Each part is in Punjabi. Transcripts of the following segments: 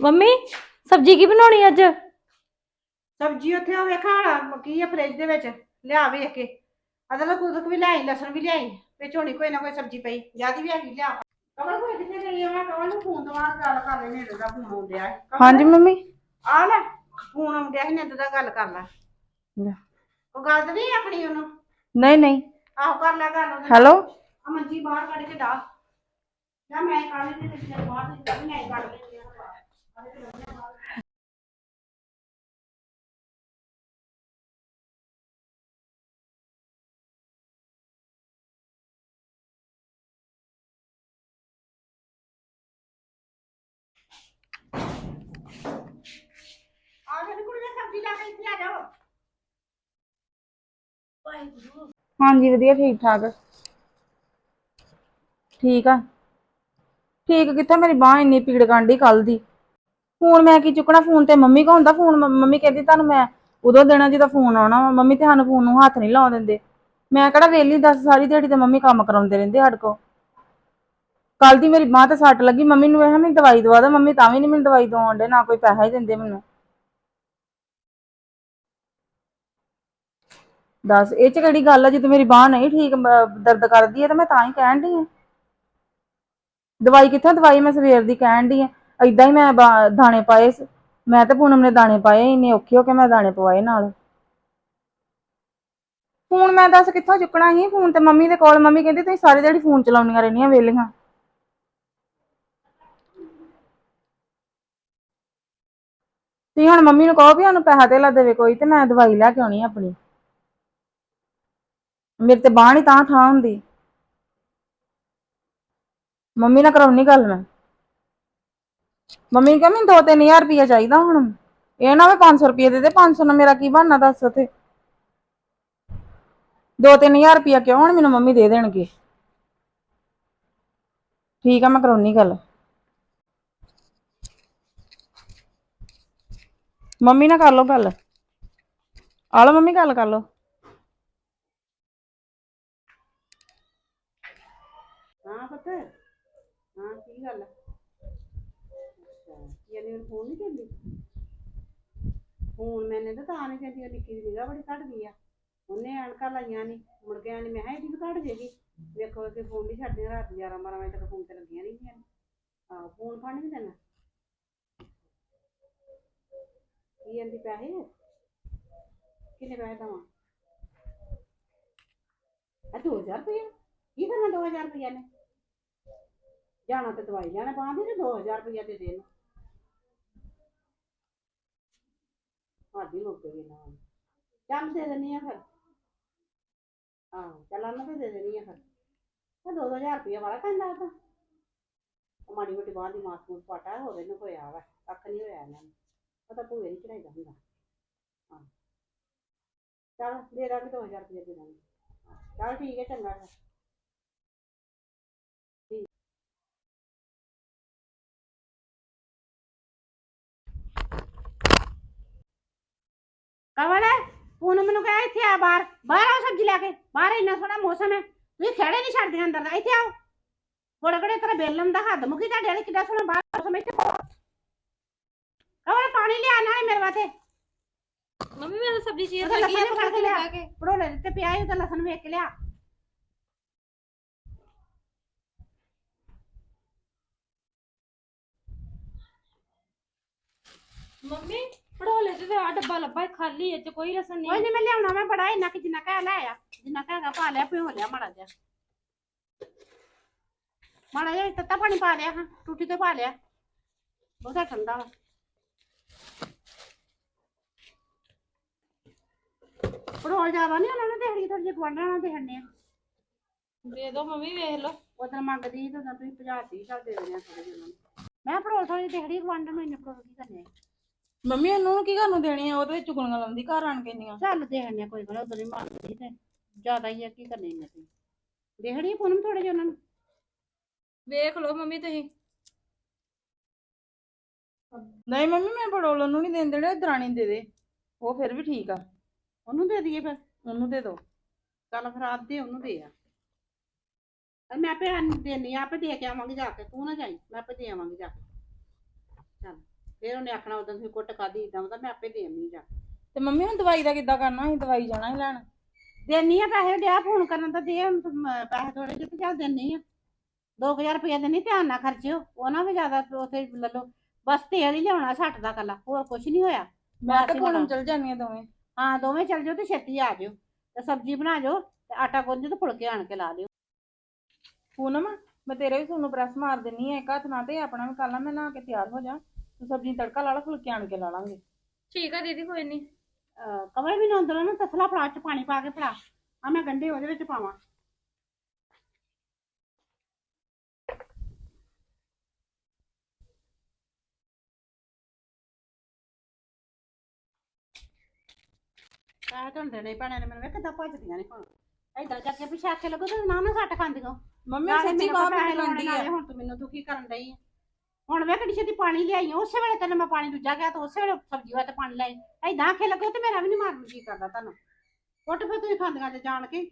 ਮੰਮੀ ਸਬਜ਼ੀ ਕੀ ਬਣਾਉਣੀ ਅੱਜ? ਸਬਜ਼ੀ ਉੱਥੇ ਉਹ ਵੇਖਾਂ ਕੀ ਆ ਫ੍ਰਿਜ ਦੇ ਵਿੱਚ ਲਿਆ ਵੇਖ ਕੇ। ਅਦਰਕ ਉਦਰਕ ਵੀ ਲਿਆਈ ਲਸਣ ਵੀ ਲਿਆਈ ਵਿੱਚ ਹੋਣੀ ਕੋਈ ਨਾ ਕੋਈ ਸਬਜ਼ੀ ਪਈ। ਜਿਆਦੀ ਵੀ ਹੈਗੀ ਲਿਆ। ਕਮਲ ਕੋਈ ਕਿੱਥੇ ਗਈ ਆ? ਮੈਂ ਕਮਲ ਨੂੰ ਫੋਨ ਦਵਾ ਗੱਲ ਕਰ ਲੈਣੇ ਇਹਦਾ ਫੋਨ ਆਉਂਦਿਆ ਹਾਂਜੀ ਮੰਮੀ। ਆ ਲੈ ਫੋਨ ਆਉਂਦਿਆ ਸੀ ਨਿੰਦ ਦਾ ਗੱਲ ਕਰ ਲੈ। ਲੈ। ਉਹ ਗੱਲ ਤਾਂ ਨਹੀਂ ਆਖਣੀ ਉਹਨੂੰ? ਨਹੀਂ ਨਹੀਂ। ਆਹੋ ਕਰ ਲੈ ਗੱਲ ਉਹਦੇ। ਹੈਲੋ? ਆ ਮੰਜੀ ਬਾਹਰ ਕੱਢ ਕੇ ਡਾ। ਜਾਂ ਮੈਂ ਕੱਢ ਕੇ ਤੇ ਬਾਹਰ ਦੀ ਮੈਂ ਕੱਢ ਜਾ ਨੇ ਕੇ ਹਾਂਜੀ, ਵਧੀਆ ਠੀਕ ਠਾਕ ਠੀਕ ਆ ਠੀਕ ਕਿੱਥੇ ਮੇਰੀ ਬਾਹ ਇੰਨੀ ਪੀੜ ਕਾਂਡੀ ਕੱਲ ਦੀ? ਫੋਨ ਮੈਂ ਕੀ ਚੁੱਕਣਾ? ਫੋਨ ਤੇ ਮੰਮੀ ਕੋ ਹੁੰਦਾ ਫੋਨ? ਮੰਮੀ ਕਹਿੰਦੀ ਤੁਹਾਨੂੰ ਮੈਂ ਉਦੋਂ ਦੇਣਾ ਜਦੋਂ ਫੋਨ ਆਉਣਾ ਵਾ। ਮੰਮੀ ਤੇ ਸਾਨੂੰ ਫੋਨ ਨੂੰ ਹੱਥ ਨਹੀਂ ਲਾਉਣ ਦਿੰਦੇ। ਮੈਂ ਕਿਹੜਾ ਵੇਲੀ ਦੱਸ ਸਾਰੀ ਦਿਹਾੜੀ ਤੇ ਮੰਮੀ ਕੰਮ ਕਰਾਉਂਦੇ ਰਹਿੰਦੇ ਸਾਡੇ ਕੋ ਕੱਲ ਦੀ ਮੇਰੀ ਬਾਹ ਤੇ ਸੱਟ ਲੱਗੀ। ਮੰਮੀ ਨੂੰ ਇਹ ਮੈਨੂੰ ਦਵਾਈ ਦਵਾ ਦੇ ਮੰਮੀ ਤਾਂ ਵੀ ਨਹੀਂ ਮੈਨੂੰ ਦਵਾਈ ਦਵਾਉਣ ਦੇ ਨਾ ਕੋਈ ਪੈਸਾ ਹੀ ਦਿੰਦੇ ਮੈਨੂੰ। ਦੱਸ, ਇਹ ਚ ਕਿਹੜੀ ਗੱਲ ਆ? ਜਦੋਂ ਮੇਰੀ ਬਾਹ ਨਹੀਂ ਠੀਕ, ਮ- ਦਰਦ ਕਰਦੀ ਹੈ ਤੇ ਮੈਂ ਤਾਂ ਹੀ ਕਹਿਣ ਡਈ ਆ। ਦਵਾਈ ਕਿੱਥੋਂ, ਦਵਾਈ ਮੈਂ ਸਵੇਰ ਦੀ ਕਹਿਣ ਡਈ ਆ। ਏਦਾਂ ਹੀ ਮੈਂ ਬਾ- ਦਾਣੇ ਪਾਏ ਸੀ। ਮੈਂ ਤੇ ਪੂਨਮ ਨੇ ਦਾਣੇ ਪਾਏ, ਇੰਨੇ ਔਖੇ ਹੋ ਕੇ ਮੈਂ ਦਾਣੇ ਪਵਾਏ ਨਾਲ। ਫੋਨ ਮੈਂ ਦੱਸ ਕਿੱਥੋਂ ਚੁੱਕਣਾ ਸੀ? ਫੋਨ ਤੇ ਮੰਮੀ ਦੇ ਕੋਲ, ਮੰਮੀ ਕਹਿੰਦੀ ਤੁਸੀਂ ਸਾਰੀ ਦਿਹਾੜੀ ਫੋਨ ਚਲਾਉਣੀਆਂ ਰਹਿੰਦੀਆਂ ਵੇਲੀਆਂ ਤੁਸੀਂ ਹੁਣ ਮੰਮੀ ਨੂੰ ਕਹੋ ਵੀ ਸਾਨੂੰ ਪੈਸਾ ਧੇਲਾ ਦੇਵੇ ਕੋਈ ਤੇ ਮੈਂ ਦਵਾਈ ਲੈ ਕੇ ਆਉਣੀ ਆ ਆਪਣੀ। ਮੇਰੇ ਤੇ ਬਾਂਹ ਨੀ ਤਾਂ ਠਾਂ ਹੁੰਦੀ। ਮੰਮੀ ਨਾਲ ਕਰਾਉਣੀ ਗੱਲ ਮੈਂ। ਮੰਮੀ ਕਹਿੰਦੀ ਮੈਨੂੰ 2-3000 ਰੁਪਇਆ ਚਾਹੀਦਾ ਹੁਣ। ਇਹ ਨਾ ਵੀ 500 ਰੁਪਏ ਦੇ ਦੇ 500 ਨਾਲ ਮੇਰਾ ਕੀ ਬਣਨਾ ਦੱਸ ਉਥੇ। 2-3000 ਰੁਪਇਆ ਕਿਉਂ ਹੁਣ ਮੈਨੂੰ ਮੰਮੀ ਦੇ ਦੇਣਗੇ? ਠੀਕ ਆ, ਮੈਂ ਕਰਾਉਣੀ ਗੱਲ। ਮੰਮੀ ਨਾਲ ਕਰ ਲਓ ਗੱਲ। ਆ ਲਓ ਮੰਮੀ, ਗੱਲ ਕਰ ਲਓ। ਹਾਂ ਪੁੱਤ। ਹਾਂ, ਕੀ ਗੱਲ ਆ? ਅੱਛਾ ਫੋਨ ਨਹੀਂ ਕਰਦੀ? ਫੋਨ ਮੈਨੇ ਤਾਂ ਤਾਂ ਨਹੀਂ ਕਹਿੰਦੀ ਉਹ ਨਿੱਕੀ ਦੀ ਨਿਗਾਹ ਬੜੀ ਘੱਟਦੀ ਆ। ਉਹਨੇ ਐਨਕਾਂ ਲਾਈਆਂ ਨਹੀਂ ਮੁੜ ਕੇ ਆਣੀ ਮੈਂ ਕਿਹਾ ਇਹਦੀ ਵੀ ਘੱਟ ਜੇਗੀ। ਵੇਖੋ ਕਿ ਫੋਨ ਨਹੀਂ ਛੱਡਦੀਆਂ ਰਾਤ 11 12 ਵਜੇ ਤੱਕ ਫੋਨ ਤੇ ਲੱਗੀਆਂ ਰਹਿੰਦੀਆਂ ਨੇ। ਆਹੋ, ਫੋਨ ਫੜ ਨਹੀਂ ਦੇਣਾ। ਕੀ ਕਹਿੰਦੀ ਪੈਸੇ? ਕਿੰਨੇ ਪੈਸੇ ਦਵਾਂ? ਆ 2000 ਰੁਪਏ ਕੀ ਕਰਨਾ 2000 ਰੁਪਏ ਨੇ? ਜਾਣਾ ਤੇ ਦਵਾਈ ਲੈਣਾ ਪਾਉਂਦੀ ਤੇ 2000 ਰੁਪਇਆ ਦੇ ਦੇਣ। ਸਾਡੀ ਮੁੱਕ ਗਈ ਨਾ ਚੱਲ ਦੇ ਦਿੰਨੀ ਆ ਫਿਰ। ਆਹੋ ਚੱਲ ਉਹਨਾਂ ਤੇ ਦੇ ਦੇਣੀ ਆ ਫਿਰ। ਤੇ 2000 ਰੁਪਇਆ ਵਾਲਾ ਕਹਿੰਦਾ ਉਹ ਤਾਂ। ਉਹ ਮਾੜੀ ਮੋਟੀ ਬਾਂਹ ਦੀ ਮਾਸ ਮੂਸ ਪਾਟਾ, ਹੋਰ ਇਹਨੂੰ ਹੋਇਆ ਵਾ, ਕੱਖ ਨਹੀਂ ਹੋਇਆ ਇਹਨਾਂ ਨੂੰ। ਉਹ ਤਾਂ ਭੂਏ ਨਹੀਂ ਚੜਾਈਦਾ ਹੁੰਦਾ। ਹਾਂ। ਚੱਲ, ਦੇ ਦਾਂਗੇ ਦੋ ਹਜ਼ਾਰ ਰੁਪਇਆ ਦੇ ਦਾਂਗੇ। ਚੱਲ ਠੀਕ ਹੈ ਚੰਗਾ ਫਿਰ। ਕਵਲ ਪੂਨਮ ਮੈਨੂੰ ਕਹਿਆ ਇੱਥੇ ਆ ਬਾਹਰ। ਬਾਹਰ ਆਓ ਸਬਜ਼ੀ ਲੈ ਕੇ। ਬਾਹਰ ਇੰਨਾ ਸੋਹਣਾ ਮੌਸਮ ਹੈ। ਤੁਸੀਂ ਖੜੇ ਨਹੀਂ ਛੱਡਦੇ ਅੰਦਰ ਦਾ। ਇੱਥੇ ਆਓ। ਥੋੜਾ ਘੜੇ ਤੇਰਾ ਬੇਲਮ ਦਾ ਹੱਦ ਮੁਕੀ ਤੁਹਾਡੇ ਵਾਲੀ ਕਿੱਡਾ ਸੋਹਣਾ ਬਾਹਰ ਮੌਸਮ ਇੱਥੇ। ਕਵਲ ਪਾਣੀ ਲਿਆ ਨਾਲੇ ਮੇਰੇ ਵਾਸਤੇ। ਮੰਮੀ ਮੈਂ ਤਾਂ ਸਬਜ਼ੀ ਚੀਰ ਲੱਗੀ ਲਸਣ ਪਕਾ ਕੇ ਲਿਆ। ਕੇ। ਭੜੋਲੇ ਦੇ ਤੇ ਪਿਆ ਹੀ ਉਹਦਾ ਲਸਣ ਵੇਖ ਕੇ ਲਿਆ। ਮੰਮੀ ਪੜੋਲੇ ਤੇ ਆ ਡੱਬਾ ਲੱਭਾ ਈ ਖਾਲੀ ਇਹ ਚ ਕੋਈ ਰਸਨ ਕੋਈ ਨਹੀਂ ਨਹੀਂ ਮੈਂ ਲਿਆਉਣਾ ਮੈਂ ਬੜਾ ਇੰਨਾ ਕਿ ਜਿੰਨਾ ਕਹਿ ਲਿਆ ਜਿੰਨਾ ਕਹਿ ਹੈਗਾ ਪਾ ਲਿਆ ਪਿਓ ਲਿਆ ਮਾੜਾ ਜਿਹਾ। ਮਾੜਾ ਜਿਹਾ ਤੱਤਾ ਪਾਣੀ ਪਾ ਲਿਆ ਹਾਂ ਟੂਟੀ ਤੇ ਪਾ ਲਿਆ। ਬਹੁਤਾ ਠੰਡਾ ਵਾ। ਪੜੋਲ ਜ਼ਿਆਦਾ ਨਹੀਂ ਉਹਨਾਂ ਨੇ ਦੇਹੜੀ ਥੋੜੀ ਜਿਹੀ ਗਵਾਂਢਾਂ ਨਾਲ ਦੇਹਣੇ ਆ ਦੇ ਦੋ ਮੰਮੀ ਵੇਖ ਲਓ। ਉਦੋਂ ਮੰਗਦੀ ਸੀ ਤਾਂ ਉਦੋਂ ਤੁਸੀਂ ਭਜਾਤੀ ਚੱਲ ਦੇ ਦੇਣੇ ਆ ਥੋੜੇ ਜਿਹੇ ਉਹਨਾਂ ਨੂੰ। ਮੈਂ ਪੜੋਲ ਥੋੜੀ ਦੇਹੜੀ ਗਵਾਂਢਾਂ ਨੂੰ ਇੰਨੇ ਪੜੋਲ ਕੀ ਕਰਨੇ ਆ? ਮੰਮੀ ਉਹਨੂੰ ਕੀ ਕਰਨ ਨੂੰ ਦੇਣੀ ਆ? ਉਹਦੇ ਵਿੱਚ ਚੁਗਲੀਆਂ ਲਾਉਂਦੀ ਘਰ ਆਣ ਕੇ ਇੰਨੀਆਂ। ਚੱਲ ਦੇਹਣੇ ਕੋਈ ਗੱਲ ਉਦੋਂ ਨਹੀਂ ਮੰਗਦੀ ਤੇ। ਜ਼ਿਆਦਾ ਹੀ ਆ ਕੀ ਕਰਨੇ ਇੰਨੇ ਤੇ। ਦੇਹੜੀ ਪੁਨਮ ਥੋੜੇ ਜਿਹੇ ਉਹਨਾਂ ਨੂੰ। ਵੇਖ ਲਓ ਮੰਮੀ ਤੁਸੀਂ। ਨਹੀਂ ਮੰਮੀ ਮੈਂ ਪੜੋਲਣ ਨੂੰ ਨਹੀਂ ਦੇਣ ਦੇਣੇ ਦਰਾਣੀ ਦੇ ਦੇ। ਉਹ ਫਿਰ ਵੀ ਠੀਕ ਆ। ਉਹਨੂੰ ਦੇ ਦਈਏ ਫਿਰ। ਉਹਨੂੰ ਦੇ ਦੋ। ਚੱਲ ਫਿਰ ਆਪ ਦੇ ਉਹਨੂੰ ਦੇ ਆ। ਅਰੇ ਮੈਂ ਆਪੇ ਦੇਣੀ ਆਪੇ ਦੇ ਕੇ ਆਵਾਂਗੀ ਜਾ ਕੇ। ਤੂੰ ਨਾ ਜਾਈ ਮੈਂ ਆਪੇ ਦੇ ਆਵਾਂਗੀ ਜਾ ਕੇ। ਚੱਲ। ਫਿਰ ਉਹਨੇ ਆਖਣਾ ਉਦੋਂ ਤੁਸੀਂ ਕੁੱਟ ਖਾਦੀ ਇਦਾਂ ਉਹਦਾ ਮੈਂ ਆਪੇ ਦੇ ਆਉਂਦੀ ਜਾ ਤੇ ਮੰਮੀ ਹੁਣ ਦਵਾਈ ਦਾ ਕਿੱਦਾਂ ਕਰਨਾ ਅਸੀਂ ਦਵਾਈ ਜਾਣਾ ਹੀ ਲੈਣ। ਦੇਣੀ ਆ ਪੈਸੇ ਡਿਆ ਫੋਨ ਕਰਨ ਤਾਂ ਦੇ ਹੁਣ ਤੂੰ, ਮ, ਪੈਸੇ ਥੋੜੇ ਜਿਹੇ ਤੇ ਚੱਲ ਦੇਣੀ ਆ। 2000 ਰੁਪਇਆ ਦੇਣੀ ਧਿਆਨ ਨਾਲ ਖਰਚਿਓ ਉਹ ਨਾ ਵੀ ਜ਼ਿਆਦਾ ਉਥੇ ਲੈ ਲਓ। ਬਸ ਤੇਲ ਹੀ ਲਿਆਉਣਾ ਸੱਟ ਦਾ ਕੱਲਾ ਹੋਰ ਕੁਝ ਨਹੀਂ ਹੋਇਆ। ਮੈਂ ਤਾਂ ਕੋਲੋਂ ਚਲ ਜਾਂਦੀ ਆ ਦੋਵੇਂ। ਹਾਂ ਦੋਵੇਂ ਚੱਲ ਜਾਓ ਤੇ ਛੇਤੀ ਆ ਜਾਓ ਤੇ ਸਬਜ਼ੀ ਬਣਾ ਜਾਓ ਤੇ ਆਟਾ ਗੁੰਨ ਜਾਓ ਤੇ ਫੁਲਕੇ ਆਣ ਕੇ ਲਾ ਲਿਓ ਪੂਨਮ ਮੈਂ ਤੇਰੇ ਵੀ ਤੁਹਾਨੂੰ ਪ੍ਰੈਸ ਮਾਰ ਦਿੰਨੀ ਆ ਇੱਕ ਹੱਥ ਨਾਲ ਤੇ ਆਪਣਾ ਵੀ ਕਰ ਲਾਂ ਮੈਂ ਨਹਾ ਕੇ ਤਿਆਰ ਹੋ ਜਾ। ਸਬਜ਼ੀ ਨੂੰ ਤੜਕਾ ਲਾ ਲਾ ਫੁਲਕੇ ਆਣ ਕੇ ਲਾ ਲਾਂਗੇ। ਠੀਕ ਆ ਦੀਦੀ ਕੋਈ ਨਹੀਂ ਅਹ ਕਮਲ ਵੀ ਨਾ ਅੰਦਰੋਂ ਨਾ ਤਸਲਾ ਫੜਾ ਚ ਪਾਣੀ ਪਾ ਕੇ ਫੜਾ। ਆ ਮੈਂ ਗੰਢੇ ਉਹਦੇ ਵਿੱਚ ਪਾਵਾਂ। ਆਹ ਤਾਂ ਦੇਣੇ ਭੈਣਾਂ ਨੇ ਮੈਨੂੰ ਵੇਖ ਕਿੱਦਾਂ ਭੱਜਦੀਆਂ ਨੇ ਹੁਣ। ਏਦਾਂ ਜਾ ਕੇ ਪਿਛਾ ਕੇ ਲੱਗੋ ਤੇ ਨਾ ਨਾ ਸੱਟ ਖਾਂਦੀਆਂ ਮੰਮੀ ਸੱਚੀ ਬਾਹ ਲੰਦੀ ਨਾਲੇ ਆ। ਹੁਣ ਤੂੰ ਮੈਨੂੰ ਦੁਖੀ ਕਰਨ ਡਈ ਆ। ਹੁਣ ਵੇ ਕਿਹੜੀ ਛੇਤੀ ਪਾਣੀ ਲਿਆਈ ਆ, ਉਸੇ ਵੇਲੇ ਤੈਨੂੰ ਮੈਂ ਪਾਣੀ ਦੂਜਾ ਗਿਆ ਤਾਂ ਉਸੇ ਵੇਲੇ ਸਬਜ਼ੀ ਵਾਸਤੇ ਪਾਣੀ ਲਾਈ। ਐਦਾਂ ਆਖੇ ਲੱਗੋ ਤੇ ਮੇਰਾ ਵੀ ਨਹੀਂ ਮਾਰਨ ਨੂੰ ਜੀ ਕਰਦਾ ਤੁਹਾਨੂੰ। ਉੱਠ ਫਿਰ ਤੁਸੀਂ ਖਾਂਦੀਆਂ ਤੇ ਜਾਣ ਕੇ।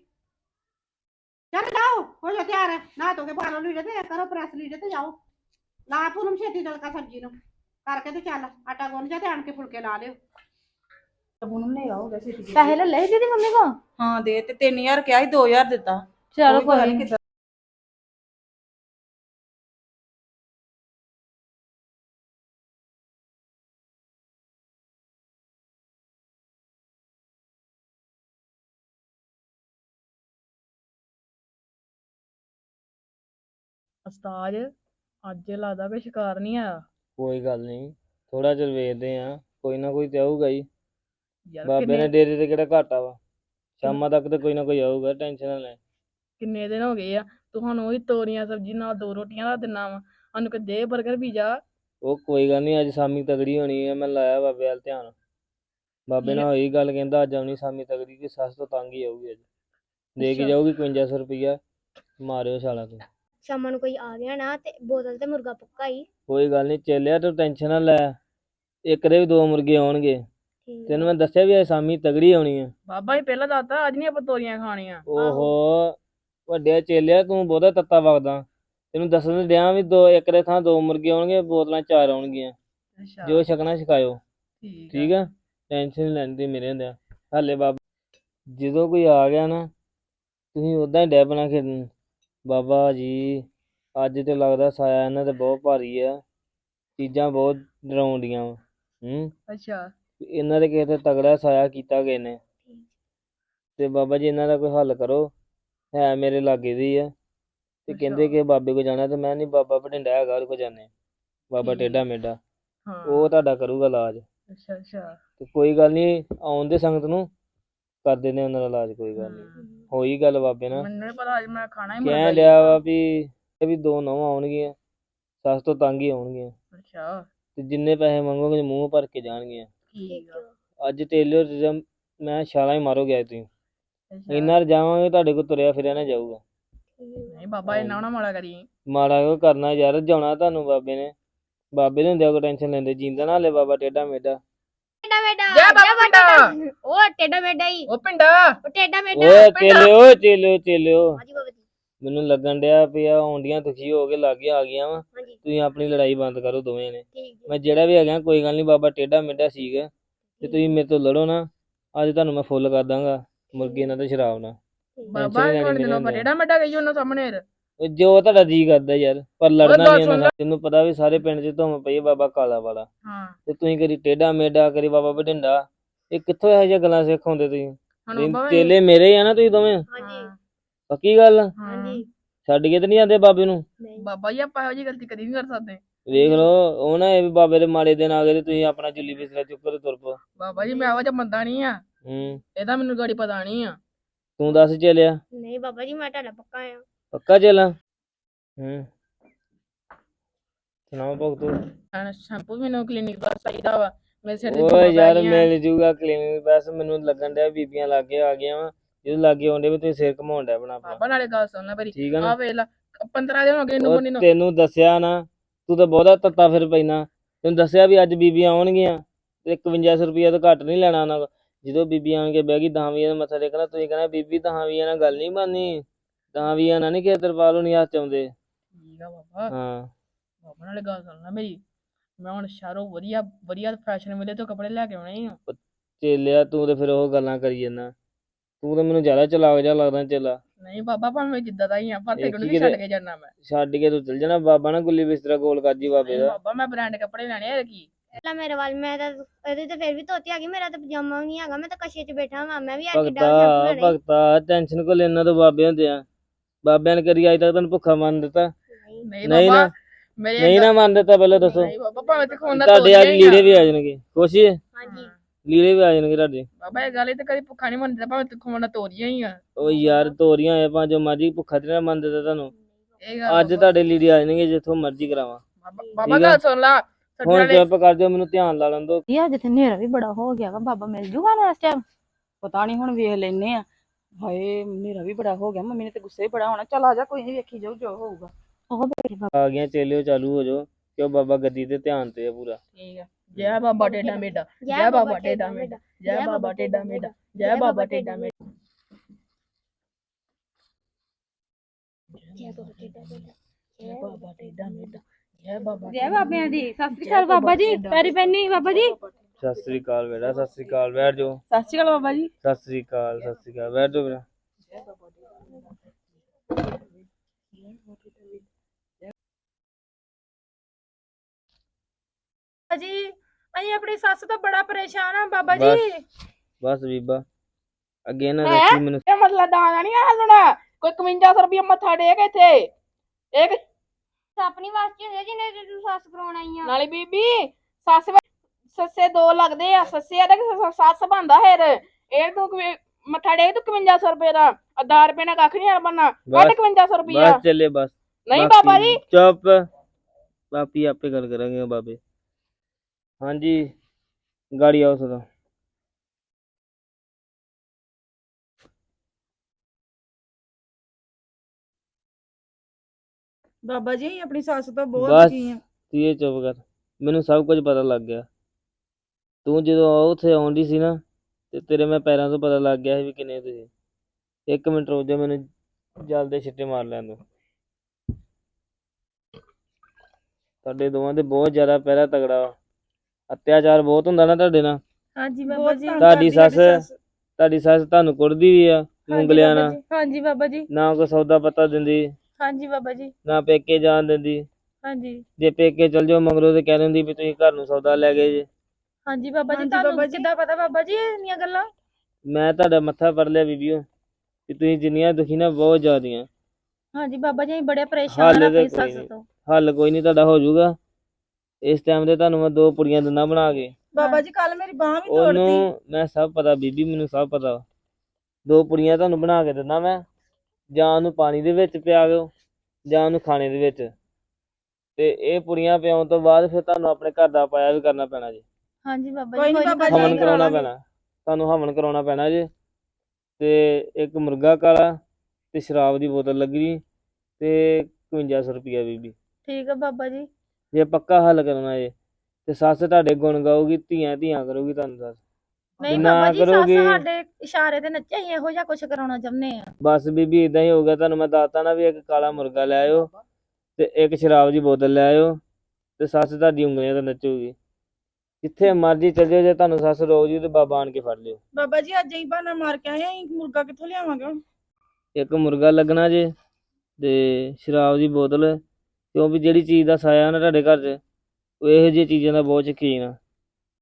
ਚੱਲ ਜਾਓ ਹੋ ਜਾ ਤਿਆਰ। ਨਾ ਤੋਗੇ ਬਾਲੋ ਲੀੜੇ ਤੇ ਕਰੋ ਪ੍ਰੈਸ ਲੀੜੇ ਤੇ ਜਾਓ। ਲਾ ਪੂਰਮ ਛੇਤੀ ਤੜਕਾ ਸਬਜ਼ੀ ਨੂੰ। ਕਰਕੇ ਤੇ ਚੱਲ ਆਟਾ ਗੁੰਨ ਜਾ ਤੇ ਆਣ ਕੇ ਫੁਲਕੇ ਲਾ ਲਿਓ। ਪੂਨਮ ਨੇ ਆਉਗਾ ਛੇਤੀ। ਪੈਸੇ ਲੈ ਲਏ ਦੀਦੀ ਮੰਮੀ ਕੋ ਹਾਂ ਦੇ ਤੇ 3000 ਕਿਹਾ ਸੀ 2000 ਦਿੱਤਾ। ਚਲੋ ਕੋਈ ਨੀ ਉਸਤਾਦ ਅੱਜ ਲੱਗਦਾ ਕੋਈ ਸ਼ਿਕਾਰ ਨਹੀਂ ਆਇਆ। ਕੋਈ ਗੱਲ ਨਹੀਂ ਥੋੜਾ ਚਿਰ ਵੇਖਦੇ ਆ ਕੋਈ ਨਾ ਕੋਈ ਤੇ ਆਊਗਾ ਹੀ। ਯਾਰ ਬਾਬੇ ਨੇ ਕਿੰਨੇ ਡੇਰੇ ਤੇ ਕਿਹੜਾ ਘਾਟਾ ਵਾ? ਸ਼ਾਮਾਂ ਤੱਕ ਤੇ ਕੋਈ ਨਾ ਕੋਈ ਆਊਗਾ ਟੈਨਸ਼ਨ ਨਾ ਲੈ। ਕਿੰਨੇ ਦਿਨ ਹੋ ਗਏ ਆ ਤੁਹਾਨੂੰ ਉਹੀ ਤੋਰੀਆਂ ਸਬਜ਼ੀ ਨਾਲ ਦੋ ਰੋਟੀਆਂ ਦਾ ਦਿਨਾ ਵਾ। ਸਾਨੂੰ ਕਿ ਦੇ 버ਗਰ ਪੀਜ਼ਾ ਉਹ ਕੋਈ ਗੱਲ ਨਹੀਂ ਅੱਜ ਸਾਮੀ ਤਗੜੀ ਹੋਣੀ ਹੈ ਮੈਂ ਲਾਇਆ ਬਾਬੇ ਵੱਲ ਧਿਆਨ। ਬਾਬੇ ਨਾਲ ਹੋਈ ਗੱਲ ਕਹਿੰਦਾ ਅੱਜ ਆਉਣੀ ਸਾਮੀ ਤਗੜੀ ਕਿ ਸੱਸ ਤੋਂ ਤੰਗ ਹੀ ਆਊਗੀ ਅੱਜ। ਦੇ ਕੇ ਅੱਛਾ। ਜਾਊਗੀ 5500 ਰੁਪਈਆ ਮਾਰਿਓ ਸਾਲਾ ਤੂੰ। ਸ਼ਾਮਾਂ ਨੂੰ ਕੋਈ ਆ ਗਿਆ ਨਾ ਤੇ ਬੋਤਲ ਤੇ ਮੁਰਗਾ ਪੱਕਾ ਹੀ। ਕੋਈ ਗੱਲ ਨਹੀਂ ਚੱਲਿਆ ਤੂੰ ਟੈਨਸ਼ਨ ਨਾ ਲੈ। ਇੱਕ ਦੇ ਵੀ ਦੋ ਮੁਰਗੇ ਆਉਣਗੇ। ਠੀਕ। ਤੈਨੂੰ ਮੈਂ ਦੱਸਿਆ ਵੀ ਅੱਜ ਸਾਮੀ ਤਗੜੀ ਆਉਣੀ ਆ। ਬਾਬਾ ਜੀ ਪਹਿਲਾਂ ਦੱਸਤਾ ਅੱਜ ਨਹੀਂ ਆਪਾਂ ਤੋਰੀਆਂ ਖਾਣੀਆਂ। ਓਹੋ ਵੱਡਿਆ ਚੇਲਿਆ ਤੂੰ ਬਹੁਤਾ ਤੱਤਾ ਵਗਦਾ। ਤੈਨੂੰ ਦੱਸਣ ਡਿਆ ਵੀ ਦੋ ਇੱਕ ਦੇ ਥਾਂ ਦੋ ਮੁਰਗੇ ਆਉਣਗੇ ਬੋਤਲਾਂ ਚਾਰ ਆਉਣਗੀਆਂ। ਅੱਛਾ। ਜੋ ਛਕਣਾ ਛਕਾਇਓ। ਠੀਕ ਠੀਕ ਆ? ਟੈਨਸ਼ਨ ਨਹੀਂ ਲੈਂਦੀ ਮੇਰੇ ਹੁੰਦਿਆਂ। ਹਾਲੇ ਬਾਬਾ ਜਦੋਂ ਕੋਈ ਆ ਗਿਆ ਨਾ ਤੁਸੀਂ ਉਦਾਂ ਹੀ ਡੈ ਬਣਾ ਖੇਡਣ। ਬਾਬਾ ਜੀ ਅੱਜ ਤੇ ਲੱਗਦਾ ਸਾਇਆ ਇਹਨਾਂ ਤੇ ਬਹੁਤ ਭਾਰੀ ਆ। ਚੀਜ਼ਾਂ ਬਹੁਤ ਡਰਾਉਂਦੀਆਂ ਵਾ ਹੂੰ? ਅੱਛਾ। ਇਹਨਾਂ ਦੇ ਕਿਸੇ ਤੇ ਤਗੜਾ ਸਾਇਆ ਕੀਤਾ ਗਏ ਨੇ। ਤੇ ਬਾਬਾ ਜੀ ਇਹਨਾਂ ਦਾ ਕੋਈ ਹੱਲ ਕਰੋ। ਹੈ ਮੇਰੇ ਲਾਗੇ ਦੀ ਆ। ਤੇ ਕਹਿੰਦੇ ਕਿ ਬਾਬੇ ਕੋ ਜਾਣਾ ਤੇ ਮੈਂ ਨਹੀਂ ਬਾਬਾ ਭਟਿੰਡਾ ਹੈਗਾ ਉਹਦੇ ਕੋ ਜਾਣੇ ਬਾਬਾ ਠੀਕ। ਟੇਢਾ ਮੇਢਾ। ਹਾਂ। ਉਹ ਤੁਹਾਡਾ ਕਰੂਗਾ ਇਲਾਜ। ਅੱਛਾ ਅੱਛਾ। ਤੇ ਕੋਈ ਗੱਲ ਨਹੀਂ ਆਉਣ ਦੇ ਸੰਗਤ ਨੂੰ। ਕਰ ਦਿੰਦੇ ਉਹਨਾਂ ਦਾ ਇਲਾਜ ਕੋਈ ਗੱਲ ਨਹੀਂ ਹੋਈ ਗੱਲ ਬਾਬੇ ਨਾਲ। ਮੈਨੂੰ ਨੀ ਪਤਾ ਅੱਜ ਮੈਂ ਖਾਣਾ ਹੀ ਮੁਰਗਾ ਕਹਿ ਹੀ ਲਿਆ। ਵਾ ਵੀ ਇਹ ਵੀ ਦੋ ਨੌਂ ਆਉਣਗੀਆਂ ਸੱਸ ਤੋਂ ਤੰਗ ਹੀ ਆਉਣਗੀਆਂ। ਅੱਛਾ। ਤੇ ਜਿੰਨੇ ਪੈਸੇ ਮੰਗੋਗੇ ਮੂੰਹ ਭਰ ਕੇ ਜਾਣਗੀਆਂ। ਠੀਕ ਆ। ਅੱਜ ਟੇਲਰ ਮੈਂ ਛਾਲਾਂ ਹੀ ਮਾਰੋਗੇ ਅੱਜ ਤੁਸੀਂ। ਅੱਛਾ। ਇੰਨਾ ਜਾਵਾਂਗੇ ਤੁਹਾਡੇ ਕੋਲ ਤੁਰਿਆ ਫਿਰਿਆ ਨਾ ਜਾਊਗਾ। ਨਹੀਂ ਬਾਬਾ ਇੰਨਾ ਨਾ ਮਾੜਾ ਕਰੀ। ਮਾੜਾ ਕਿਉਂ ਕਰਨਾ ਯਾਰ ਜਾਣਾ ਤੁਹਾਨੂੰ ਬਾਬੇ ਨੇ। ਬਾਬੇ ਨੇ ਹੁੰਦਿਆ ਕੋਈ ਟੈਨਸ਼ਨ ਲੈਂਦੇ। ਜਿੰਦਾ ਨਾ ਹਲੇ ਬਾਬਾ ਟੇਢਾ ਮੇਢਾ ਟੇਡਾ ਮੇਡਾ ਜੈ ਬਾਬਾ ਪਿੰਡਾ। ਉਹ ਟੇਡਾ ਮੇਡਾ ਹੀ ਉਹ ਪਿੰਡਾ। ਉਹ ਟੇਡਾ ਮੇਡਾ ਓਏ ਚੇਲਿਓ ਚੇਲਿਓ ਚੇਲਿਓ। ਹਾਂਜੀ ਬਾਬਾ ਜੀ। ਮੈਨੂੰ ਲੱਗਣ ਡਿਆ ਵੀ ਆ ਆਉਂਦੀਆਂ ਦੁਖੀ ਹੋ ਕੇ ਲਾਗੇ ਆ ਗਈਆਂ ਵਾ। ਹਾਂਜੀ। ਤੁਸੀਂ ਆਪਣੀ ਲੜਾਈ ਬੰਦ ਕਰੋ ਦੋਵੇਂ ਨੇ ਠੀਕ ਜੀ। ਮੈਂ ਜਿਹੜਾ ਵੀ ਹੈਗਾ ਕੋਈ ਗੱਲ ਨਹੀਂ ਬਾਬਾ ਟੇਢਾ ਮੇਢਾ ਸੀਗਾ। ਤੇ ਤੁਸੀਂ ਮੇਰੇ ਤੋਂ ਲੜੋ ਨਾ। ਅੱਜ ਤੁਹਾਨੂੰ ਮੈਂ ਫੁੱਲ ਕਰ ਦਾਂਗਾ ਮੁਰਗੇ ਨਾਲ ਤੇ ਸ਼ਰਾਬ ਨਾਲ। ਬਾਬਾ ਨੀ ਲੈਣੀ ਹੁਣ ਮੇਰੇ ਦਿਨੋਂ ਹੁੰਦਿਆਂ। ਬਟੇੜਾ ਮੱਡਾ ਗਈ ਉਹਨਾਂ ਸਾਹਮਣੇ ਯਾਰ। ਉਹ ਜੋ ਤੁਹਾਡਾ ਜੀ ਕਰਦਾ ਯਾਰ ਪਰ ਲੜਨਾ ਨਹੀਂ ਇਹਨਾਂ ਲੈ। ਨਾਲ। ਤੈਨੂੰ ਪਤਾ ਵੀ ਸਾਰੇ ਪਿੰਡ 'ਚ ਧੁੰਮ ਪਈ ਹੈ ਬਾਬਾ ਕਾਲਾ ਵਾਲਾ। ਹਾਂ। ਤੇ ਤੁਸੀਂ ਕਦੀ ਟੇਢਾ ਮੇਢਾ ਕਰੀ ਬਾਬਾ ਬਡਿੰਡਾ ਇਹ ਕਿੱਥੋਂ ਇਹੋ ਜਿਹੀਆਂ ਗੱਲਾਂ ਸਿੱਖਾਉਂਦੇ ਤੁਸੀਂ? ਹੁਣ ਤੁਸੀਂ ਬਾਬਾ ਚੇਲੇ ਮੇਰੇ ਹੀ ਆ ਨਾ ਤੁਸੀਂ ਦੋਵੇਂ? ਹਾਂਜੀ। ਪੱਕੀ ਗੱਲ? ਹਾਂਜੀ। ਛੱਡ ਕੇ ਤੇ ਨਹੀਂ ਜਾਂਦੇ ਬਾਬੇ ਨੂੰ? ਨਹੀਂ। ਬਾਬਾ ਜੀ ਆਪਾਂ ਇਹੋ ਜਿਹੀ ਗਲਤੀ ਕਦੀ ਨਹੀਂ ਕਰ ਸਕਦੇ। ਵੇਖ ਲਓ ਉਹ ਨਾ ਇਹ ਵੀ ਬਾਬੇ ਦੇ ਮਾੜੇ ਦਿਨ ਆ ਗਏ ਤੇ ਤੁਸੀਂ ਆਪਣਾ ਜੁੱਲੀ ਬਿਸਲਾ ਚੁੱਕ ਕੇ ਤੁਰ ਪੋ ਬਾਬਾ ਜੀ ਮੈਂ ਇਹੋ ਜਿਹਾ ਬੰਦਾ ਨਹੀਂ ਆ। ਹੂੰ। ਇਹਦਾ ਮੈਨੂੰ ਗਾੜੀ ਪਤਾ ਨਹੀਂ ਆ। ਤੂੰ ਦੱਸ ਚੱਲਿਆ। ਨਹੀਂ ਬਾਬਾ ਜੀ ਮੈਂ ਤੁਹਾਡਾ ਪੱਕਾ ਆ। ਪੱਕਾ ਚੱਲਾਂ? ਹੂੰ। ਸੁਣਾਓ ਭਗਤੂ? ਐਨ ਸ਼ੈਂਪੂ ਮੈਨੂੰ ਕਲੀਨਿਕ ਦਾ ਚਾਹੀਦਾ ਵਾ। ਮੇਰੇ ਸਿਰ ਤੇ ਓਏ ਯਾਰ ਪੈ ਗਈਆਂ। ਮਿਲ ਜੂਗਾ ਕਲੀਨਿਕ ਬਸ ਮੈਨੂੰ ਲੱਗਣ ਡਿਆ ਬੀਬੀਆਂ ਲਾਗੇ ਆ ਗਈਆਂ ਵਾ। ਜਦੋਂ ਲਾਗੇ ਆਉਂਦੇ ਵੀ ਤੁਸੀਂ ਸਿਰ ਘਮਾਉਣ ਡਿਆ ਬਣਾ ਆਪਣਾ। ਬਾਬਾ ਨਾਲੇ ਗੱਲ ਸੁਣਨਾ ਮੇਰੀ। ਠੀਕ ਆ ਆ ਨਾ ਵੇਖ ਲਾ 15 ਦਿਨ ਹੋ ਗਏ ਇਹਨੂੰ ਉਹ ਬੰਨੀ ਨੂੰ ਤੈਨੂੰ ਦੱਸਿਆ ਨਾ ਤੂੰ ਤਾਂ ਬਹੁਤਾ ਤੱਤਾ ਫਿਰ ਪੈਣਾ। ਤੈਨੂੰ ਦੱਸਿਆ ਵੀ ਅੱਜ ਬੀਬੀਆਂ ਆਉਣਗੀਆਂ। ਤੇ 5100 ਰੁਪਇਆ ਤੋਂ ਘੱਟ ਨਹੀਂ ਲੈਣਾ ਉਹਨਾਂ ਕੋਲ। ਜਦੋਂ ਬੀਬੀਆਂ ਆਣ ਕੇ ਬਹਿ ਗਈ ਦਹਾਵੀਆਂ ਦਾ ਮੱਥਾ ਟੇਕਣਾ ਤੁਸੀਂ ਕਹਿਣਾ ਬੀਬੀ ਦਹਾਵੀਆਂ ਨਾਲ ਗੱਲ ਨਹੀਂ ਬਣਨੀ ਦਹਾਵੀਆਂ ਨਾਲ ਨਹੀਂ ਕਿਸੇ ਤਰਪਾਲ ਨੂੰ ਨਹੀਂ ਹੱਥ ਆਉਂਦੇ। ਠੀਕ ਆ ਬਾਬਾ। ਹਾਂ। ਬਾਬਾ ਨਾਲੇ ਗੱਲ ਸੁਣਨਾ ਮੇਰੀ। ਮੈਂ ਹੁਣ ਸ਼ਹਿਰੋਂ ਵਧੀਆ ਵਧੀਆ ਫੈਸ਼ਨ ਵਾਲੇ ਤੋਂ ਕੱਪੜੇ ਲੈ ਕੇ ਆਉਣੇ ਆ। ਚੇਲਿਆ ਤੂੰ ਤੇ ਫਿਰ ਉਹ ਗੱਲਾਂ ਕਰੀ ਜਾਂਦਾ। ਤੂੰ ਤਾਂ ਮੈਨੂੰ ਜ਼ਿਆਦਾ ਚਲਾਕ ਜਿਹਾ ਲੱਗਦਾ ਚੇਲਾ। ਨਹੀਂ ਬਾਬਾ ਭਾਵੇਂ ਜਿੱਦਾਂ ਦਾ ਹੀ ਆ ਪਰ ਤੈਨੂੰ ਕੀ ਨਹੀਂ ਛੱਡ ਕੇ ਜਾਣਾ ਮੈਂ। ਛੱਡ ਕੇ ਤੂੰ ਚਲ ਜਾਣਾ ਬਾਬਾ ਨਾ ਗੁੱਲੀ ਬਿਸਤਰਾ ਗੋਲ ਕਾਜੀ ਬਾਬੇ ਦਾ। ਬਾਬਾ ਮੈਂ ਬ੍ਰਾਂਡ ਕੱਪੜੇ ਲੈਣੇ ਆ ਕੀ? ਪਹਿਲਾਂ ਮੇਰੇ ਵੱਲ ਮੈਂ ਤਾਂ ਇਹਦੇ ਤੇ ਫਿਰ ਵੀ ਧੋਤੀ ਆ ਗਈ ਮੇਰਾ ਤਾਂ ਪਜਾਮਾ ਵੀ ਨਹੀਂ ਹੈਗਾ ਮੈਂ ਤਾਂ ਕਸ਼ੇ 'ਚ ਬੈਠਾ ਹਾਂ ਮੈਂ ਵੀ ਆ ਕਿੱਡਾ ਭਗਤਾ ਸ਼ੈਂਪੂ ਲੈਣਾ ਈ। ਭਗਤਾ ਟੈਨਸ਼ਨ ਕੋ ਲੈਣਾ ਤੋਂ ਬਾਬੇ ਹੁੰਦੇ ਆ। ਬਾਬਿਆਂ ਨੇ ਕਰੀ ਅੱਜ ਤੱਕ ਤੈਨੂੰ ਭੁੱਖਾ ਮੰਨ ਦਿੱਤਾ? ਨਹੀਂ ਨਹੀਂ ਨਹੀਂ ਬਾਬਾ ਨਾ ਮੇਰੇ ਨਹੀਂ ਨਾ ਮੰਨ ਦਿੱਤਾ ਪਹਿਲਾਂ ਦੱਸੋ। ਨਹੀਂ ਬਾਬਾ ਭਾਵੇਂ ਤੇ ਖੋਨਾ ਤੁਹਾਡੇ ਅੱਜ ਲੀੜੇ ਵੀ ਆ ਜਾਣਗੇ। ਖੁਸ਼ੀ ਹੈ ਹਾਂਜੀ। ਲੀੜੇ ਵੀ ਆ ਜਾਣਗੇ ਤੁਹਾਡੇ। ਬਾਬਾ ਇਹ ਗੱਲ ਇਹ ਤੇ ਕਦੀ ਭੁੱਖਾ ਨਹੀਂ ਮੰਨਦਾ ਭਾਵੇਂ ਤੇ ਖੋਨਾ ਤੋਰੀਆਂ ਹੀ ਆ। ਉਹ ਯਾਰ ਤੋਰੀਆਂ ਐ ਭਾਂ ਜੋ ਮਰਜ਼ੀ ਭੁੱਖਾ ਤੇ ਨਾ ਮੰਨ ਦਿੱਤਾ ਤੁਹਾਨੂੰ। ਇਹ ਗੱਲ ਅੱਜ ਤੁਹਾਡੇ ਲੀੜੇ ਆ ਜਾਣਗੇ ਜਿੱਥੋਂ ਮਰਜ਼ੀ ਕਰਾਵਾਂ। ਬਾਬਾ ਆ। ਗੱਲ ਸੁਣ ਲਾ ਸਾਡੇ ਹੁਣ ਨਾਲੇ ਚੁੱਪ ਕਰ ਮੈਨੂੰ ਧਿਆਨ ਲਾ ਲੈਣ ਦਿਓ। ਇਹ ਜਿੱਥੇ ਹਨੇਰਾ ਵੀ ਬੜਾ ਹੋ ਗਿਆ ਵਾ ਬਾਬਾ ਮਿਲ ਜੂਗਾ ਨਾ ਇਸ ਟਾਈਮ ਪਤਾ ਨਹੀਂ ਹੁਣ ਵੇਖ ਲੈਨੇ ਆ। ਹਾਏ ਹਨੇਰਾ ਵੀ ਬੜਾ ਹੋ ਗਿਆ ਮੰਮੀ ਨੇ ਤੇ ਗੁੱਸੇ ਹੀ ਬੜਾ ਹੋਣਾ ਚੱਲ ਆ ਜਾ ਕੋਈ ਨਹੀਂ ਵੇਖੀ ਜਾਊ ਜੋ ਹੋਊਗਾ ਉਹ ਬੈਠੇ ਬਾਬਾ ਆ ਗਿਆ ਚੇਲਿਓ ਚਾਲੂ ਹੋ ਜਾਓ ਕਿਉਂ ਬਾਬਾ ਗੱਦੀ ਤੇ ਧਿਆਨ ਤੇ ਆ ਪੂਰਾ ਠੀਕ ਆ ਜੈ ਬਾਬਾ ਟੇਡਾ ਮੇਡਾ ਜੈ ਬਾਬਾ ਟੇਡਾ ਮੇਡਾ ਜੈ ਬਾਬਾ ਟੇਡਾ ਮੇਡਾ ਜੈ ਬਾਬਾ ਟੇਡਾ ਮੇਡਾ ਜੈ ਬਾਬਾ ਟੇਡਾ ਮੇਡਾ ਜੈ ਬਾਬਾ ਟੇਡਾ ਮੇਡਾ ਜੈ ਬਾਬਾ ਜੈ ਬਾਬਿਆਂ ਦੀ ਸਤਿ ਸ੍ਰੀ ਅਕਾਲ ਬਾਬਾ ਜੀ ਪੈਰੀ ਪੈਣੀ ਬਾਬਾ ਜੀ ਸਤਿ ਸ੍ਰੀ ਅਕਾਲ ਬੇਟਾ ਸਤਿ ਸ੍ਰੀ ਅਕਾਲ ਬੈਠ ਜਾਓ। ਸਤਿ ਸ਼੍ਰੀ ਅਕਾਲ ਬਾਬਾ ਜੀ। ਸਤਿ ਸ੍ਰੀ ਅਕਾਲ ਸਤਿ ਸ੍ਰੀ ਅਕਾਲ ਬੈਠ ਜਾਓ ਬੇਟਾ। ਬਾਬਾ ਜੀ ਅਸੀਂ ਆਪਣੀ ਸੱਸ ਤੋਂ ਬੜਾ ਪਰੇਸ਼ਾਨ ਆ ਬਾਬਾ ਜੀ। ਬਸ ਬੀਬਾ ਅੱਗੇ ਨਾ ਦੇਖੀ ਮੈਨੂੰ। ਇਹ ਮਸਲਾ ਦਾਣਾ ਨਹੀਂ ਹੱਲਣਾ। ਕੋਈ 5100 ਰੁਪਏ ਮੱਥਾ ਟੇਕ ਇੱਥੇ। ਇੱਕ ਆਪਣੀ ਵਾਸਤੇ ਹੁੰਦੇ ਜਿਹਨੇ ਤੇ ਤੂੰ ਸੱਸ ਕਰਾਉਣ ਆਈ ਆ। ਨਾਲੇ ਬੀਬੀ ਸੱਸ ਵਾ- ਸੱਸੇ ਦੋ ਲੱਗਦੇ ਆ ਸੱਸੇ ਆ ਤੇ ਸੱਸ ਬੰਦਾ ਫਿਰ। ਇਹ ਤੂੰ ਕਿਵੇਂ- ਮੱਥਾ ਟੇਕ ਤੂੰ 5100 ਰੁਪਏ ਦਾ। 1000 ਰੁਪਏ ਨਾਲ ਕੱਖ ਨਹੀਂ ਬਣਨਾ। ਕੱਢ ਬਸ 5100 ਰੁਪਇਆ ਬਸ ਚੱਲੇ ਬਸ। ਨਹੀਂ ਬਾਕੀ ਬਾਬਾ ਜੀ। ਚੁੱਪ। ਬਾਪੀ ਆਪੇ ਗੱਲ ਕਰਾਂਗੇ ਬਾਬੇ। ਹਾਂਜੀ ਗਾੜੀ ਆਓ ਸਦਾ। ਬਾਬਾ ਜੀ ਅਸੀਂ ਆਪਣੀ ਸੱਸ ਤੋਂ ਬਹੁਤ ਬਸ ਦੁਖੀ ਆ। ਤੀਏ ਚੁੱਪ ਕਰ। ਮੈਨੂੰ ਸਭ ਕੁਝ ਪਤਾ ਲੱਗ ਗਿਆ। ਤੂੰ ਜਦੋਂ ਆ ਉੱਥੇ ਆਉਂਦੀ ਸੀ ਨਾ ਤੇ ਤੇਰੇ ਮੈਂ ਪੈਰਾਂ ਤੋਂ ਪਤਾ ਲੱਗ ਗਿਆ ਸੀ ਵੀ ਕਿੰਨੇ ਤੁਸੀਂ। ਇੱਕ ਮਿੰਟ ਰੁਕ ਜਾ ਮੈਨੂੰ ਜਲ ਦੇ ਛਿੱਟੇ ਮਾਰ ਲੈਣ ਦੋ। ਤੁਹਾਡੇ ਦੋਵਾਂ ਦੇ ਬਹੁਤ ਜ਼ਿਆਦਾ ਪਹਿਰਾ ਤਗੜਾ ਵਾ। ਅਤਿਆਚਾਰ ਬਹੁਤ ਹੁੰਦਾ ਨਾ ਤੁਹਾਡੇ ਨਾਲ। ਹਾਂਜੀ ਬਾਬਾ ਬਹੁਤ ਜੀ। ਤੁਹਾਡੀ ਸੱਸ ਤੁਹਾਡੀ ਸੱਸ ਤੁਹਾਨੂੰ ਕੁੱਟਦੀ ਵੀ ਆ ਉਂਗਲਿਆਂ ਨਾਲ। ਹਾਂਜੀ ਬਾਬਾ ਜੀ। ਨਾ ਕੋਈ ਸੌਦਾ ਪਤਾ ਦਿੰਦੀ ਹਾਂਜੀ ਬਾਬਾ ਜੀ। ਨਾ ਪੇਕੇ ਜਾਣ ਦਿੰਦੀ। ਹਾਂਜੀ। ਜੇ ਪੇਕੇ ਚਲ ਜਾਓ ਮਗਰੋਂ ਤੇ ਕਹਿ ਦਿੰਦੀ ਵੀ ਤੁਸੀਂ ਘਰ ਨੂੰ ਸੌਦਾ ਲੈ ਗਏ ਜੇ। ਹਾਂਜੀ ਬਾਬਾ ਜੀ ਹਾਂਜੀ ਤੁਹਾਨੂੰ ਜੀ। ਕਿੱਦਾਂ ਪਤਾ ਬਾਬਾ ਜੀ ਇੰਨੀਆਂ ਗੱਲਾਂ? ਮੈਂ ਤੁਹਾਡਾ ਮੱਥਾ ਫੜ ਲਿਆ ਬੀਬੀਓ ਕਿ ਤੁਸੀਂ ਜਿੰਨੀਆਂ ਦੁਖੀ ਨਾ ਬਹੁਤ ਜ਼ਿਆਦੀਆਂ। ਹਾਂਜੀ ਬਾਬਾ ਜੀ ਅਸੀਂ ਬੜੇ ਹਾਲੇ ਪਰੇਸ਼ਾਨ ਆ ਤਾਂ ਆਪਣੀ ਕੋਈ ਸੱਸ ਨਹੀਂ। ਤੋਂ ਹੱਲ ਕੋਈ ਨਹੀਂ ਤੁਹਾਡਾ ਹੋ ਜਾਊਗਾ। ਇਸ ਟਾਈਮ ਤੇ ਤੁਹਾਨੂੰ ਮੈਂ ਦੋ ਪੁੜੀਆਂ ਦਿੰਦਾ ਬਣਾ ਕੇ। ਬਾਬਾ ਜੀ ਕੱਲ ਮੇਰੀ ਬਾਹ ਵੀ ਤੋੜਤੀ। ਉਹਨੂੰ ਮੈਂ ਸਭ ਪਤਾ ਬੀਬੀ ਮੈਨੂੰ ਸਭ ਪਤਾ। ਵਾ। ਦੋ ਪੁੜੀਆਂ ਤੁਹਾਨੂੰ ਬਣਾ ਕੇ ਦਿੰਦਾ ਮੈਂ। ਜਾਂ ਉਹਨੂੰ ਪਾਣੀ ਦੇ ਵਿੱਚ ਪਿਆ ਦਿਓ ਜਾਂ ਉਹਨੂੰ ਖਾਣੇ ਦੇ ਵਿੱਚ। ਤੇ ਇਹ ਪੁੜੀਆਂ ਪਿਆਉਣ ਤੋਂ ਬਾਅਦ ਫਿਰ ਤੁਹਾਨੂੰ ਆਪਣੇ ਘਰ ਦਾ ਪਾਇਆ ਵੀ ਕਰਨਾ ਪੈਣਾ ਜੀ। ਹਾਂਜੀ ਬਾਬਾ ਕੋਈ ਜੀ ਨੀ ਬਾਬਾ ਜੀ, ਹਵਨ ਕਰਾਉਣਾ ਕਰਾਵਾਂਗੇ। ਪੈਣਾ। ਤੁਹਾਨੂੰ ਹਵਨ ਕਰਾਉਣਾ ਪੈਣਾ ਜੀ। ਤੇ ਇੱਕ ਮੁਰਗਾ ਕਾਲਾ ਤੇ ਸ਼ਰਾਬ ਦੀ ਬੋਤਲ ਲੱਗਣੀ ਤੇ 5100 ਰੁਪਿਆ ਬੀਬੀ। ਠੀਕ ਆ ਬਾਬਾ ਜੀ। ਜੇ ਪੱਕਾ ਹੱਲ ਕਰਨਾ ਏ ਤੇ ਸੱਸ ਤੁਹਾਡੇ ਗੁਣ ਗਾਊਗੀ ਧੀਆਂ ਧੀਆਂ ਕਰੂਗੀ ਤੁਹਾਨੂੰ ਦੱਸ ਨਹੀਂ ਨਾ ਬਾਬਾ ਜੀ ਸੱਸ ਕਰੋਗੇ। ਸਾਡੇ ਇਸ਼ਾਰੇ ਤੇ ਨੱਚੇ ਅਸੀਂ ਇਹੋ ਜਿਹਾ ਕੁਝ ਕਰਾਉਣਾ ਚਾਹੁੰਦੇ ਆ। ਬਸ ਬੀਬੀ ਇਦਾਂ ਹੀ ਹੋਊਗਾ ਤੁਹਾਨੂੰ ਮੈਂ ਦੱਸਤਾ ਨਾ ਵੀ ਇੱਕ ਕਾਲਾ ਮੁਰਗਾ ਲੈ ਆਇਓ ਤੇ ਇੱਕ ਸ਼ਰਾਬ ਦੀ ਬੋਤਲ ਲੈ ਆਇਓ ਤੇ ਸੱਸ ਤੁਹਾਡੀ ਉਂਗਲੀਆਂ ਤੇ ਨੱਚੂਗੀ। ਜਿੱਥੇ ਮਰਜ਼ੀ ਚੱਲ ਜਾਓ ਜੇ ਤੁਹਾਨੂੰ ਸੱਸ ਰੋਕ ਜੂ ਤੇ ਬਾਬਾ ਆਣ ਕੇ ਫੜ ਲਿਓ। ਬਾਬਾ ਜੀ ਅੱਜ ਹੀ ਬਹਾਨਾ ਮਾਰ ਕੇ ਆਏ ਆ ਅਸੀਂ ਮੁਰਗਾ ਕਿੱਥੋਂ ਲਿਆਵਾਂਗੇ ਹੁਣ? ਇੱਕ ਮੁਰਗਾ ਲੱਗਣਾ ਜੇ ਤੇ ਸ਼ਰਾਬ ਦੀ ਬੋਤਲ ਕਿਉਂਕਿ ਜਿਹੜੀ ਚੀਜ਼ ਦਾ ਸਾਇਆ ਨਾ ਤੁਹਾਡੇ ਘਰ 'ਚ ਉਹ ਇਹੋ ਜਿਹੀ ਚੀਜ਼ਾਂ ਦਾ ਬਹੁਤ ਸ਼ੌਕੀਨ ਆ।